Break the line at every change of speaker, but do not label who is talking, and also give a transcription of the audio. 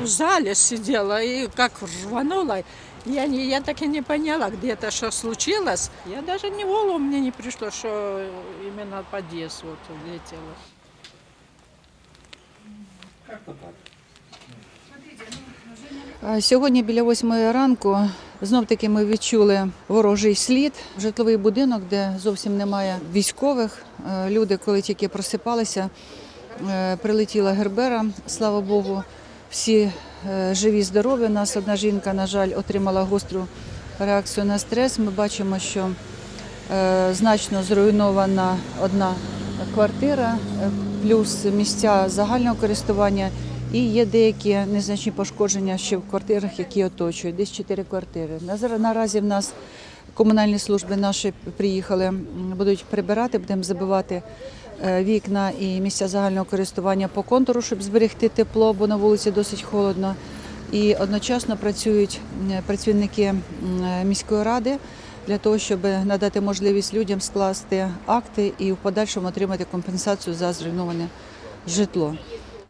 в зале сидела и как рванула. Я, не, я так и не поняла, где-то что случилось. Я даже не голову мне не пришло, что именно подъезд вот влетело.
А Сьогодні біля восьмої ранку знов таки ми відчули ворожий слід. Житловий будинок, де зовсім немає військових. Е, Люди, коли тільки просипалися, е, прилетіла гербера. Слава Богу, всі е, живі, здорові. У нас одна жінка, на жаль, отримала гостру реакцію на стрес. Ми бачимо, що е, значно зруйнована одна квартира, е, плюс місця загального користування. І є деякі незначні пошкодження ще в квартирах, які оточують. Десь чотири квартири. Наразі в нас комунальні служби наші приїхали, будуть прибирати, будемо забивати вікна і місця загального користування по контуру, щоб зберегти тепло, бо на вулиці досить холодно. І одночасно працюють працівники міської ради для того, щоб надати можливість людям скласти акти і в подальшому отримати компенсацію за зруйноване житло.